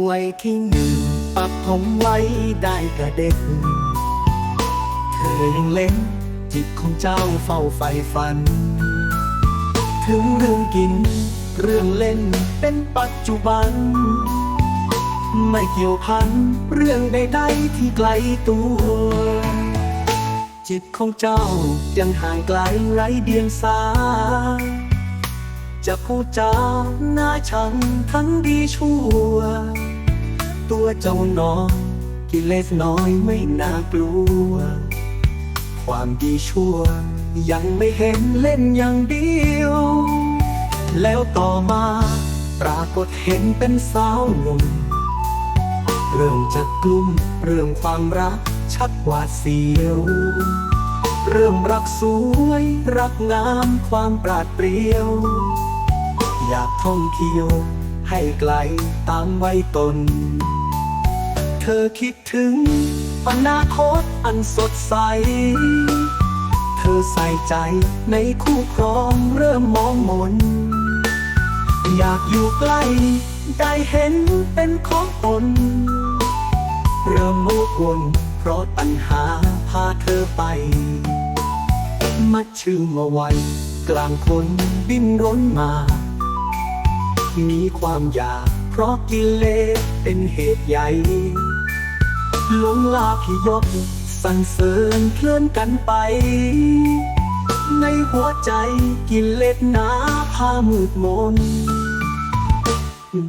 ไว้ที่หนึ่งปักผมไว้ได้กระเด็กเธอยังเล่นจิตของเจ้าเฝ้าไฟฝัน ถึงเรื่องกิน เรื่องเล่นเป็นปัจจุบัน ไม่เกี่ยวพันเรื่องใดๆที่ไกลตัว จิตของเจ้ายังห่างไกลไร้เดียงสา จะพูดจาหน้าชังทั้งดีชั่ว ตัวเจ้าน้องกิเลสน้อยไม่น่ากลัว ความดีชั่ว ยังไม่เห็นเล่นอย่างเดียว แล้วต่อมา ปรากฏเห็นเป็นสาวหนุ่มเริ่มจะกลุ้มเรื่องความรักชักหวาดเสียว เริ่มรักสวย รักงามความปราดเปรียว อยากท่องเที่ยว ให้ไกลตามไว้ตน เธอคิดถึงอนาคตอันสดใส เธอใส่ใจในคู่ครองเริ่มมองมน อยากอยู่ใกล้ ได้เห็นเป็นของตนเริ่มโมกวนเพราะปัญหาพาเธอไป มัดชื่อมาไว้ กลางคนดิ้นรนมา มีความอยาก เพราะกิเลสเป็นเหตุใหญ่หลงลาพิยศสรรเสริญเคลื่อนกันไป ในหัวใจกิเลสหนาพามืดมน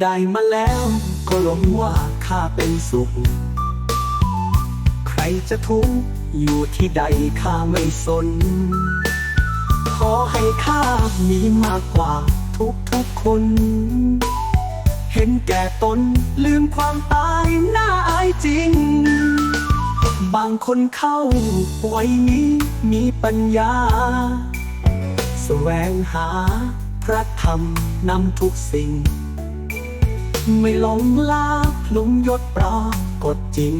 ได้มาแล้วก็หลงว่าข้าเป็นสุข ใครจะทุกข์อยู่ที่ใดข้าไม่สน ขอให้ข้ามีมากกว่า ทุกทุกๆคน เห็นแก่ตนลืมความตายน่าอายจริง บางคนเข้าวัยนี้มีปัญญา แสวงหาพระธรรมนำทุกสิ่ง ไม่หลงลาหลงยศปรากฏจริง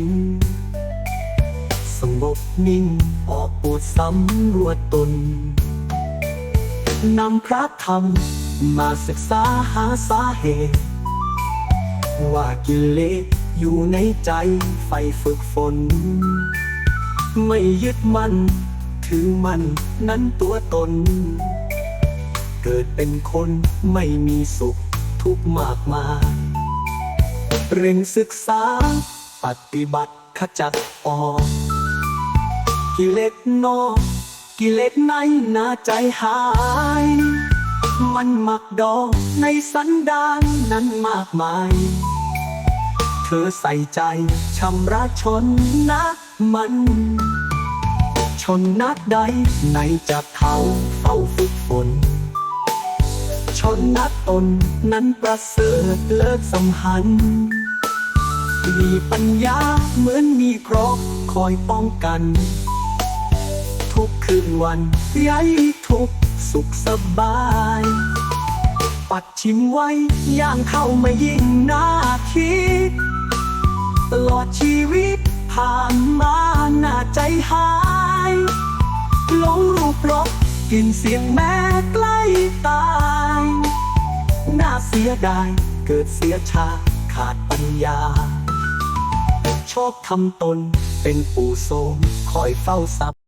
สงบนิ่งออกปูดสำรวจตนนำพระธรรม มาศึกษาหาสาเหตุ ว่ากิเลสอยู่ในใจไฟฝึกฝน ไม่ยึดมันถือมันนั้นตัวตน เกิดเป็นคนไม่มีสุขทุกมากมายเร่งศึกษา ปฏิบัติขจัดออก กิเลสนอก กิเลสในหน้าใจหาย มันหมักดอกในสันดานนั้นมากมาย เธอใส่ใจชำระชนนักมัน ชนนักใดในจะเขาเฝ้าฝึกฝน ชนนักตนนั้นประเสริฐเลิศสำหันมีปัญญาเหมือนมีครอบคอยป้องกัน ทุกคืนวันย้ายทุก สุขสบาย ปัดชิมไว้ย่างเข้ามายิ่งน่าคิด ตลอดชีวิตผ่านมาหน้าใจหายหลงรูปรบกินเสียงแม้ใกล้ตายน่าเสียดายเกิดเสียชาขาดปัญญาชอบทำตนเป็นปู่โสมคอยเฝ้าทรัพย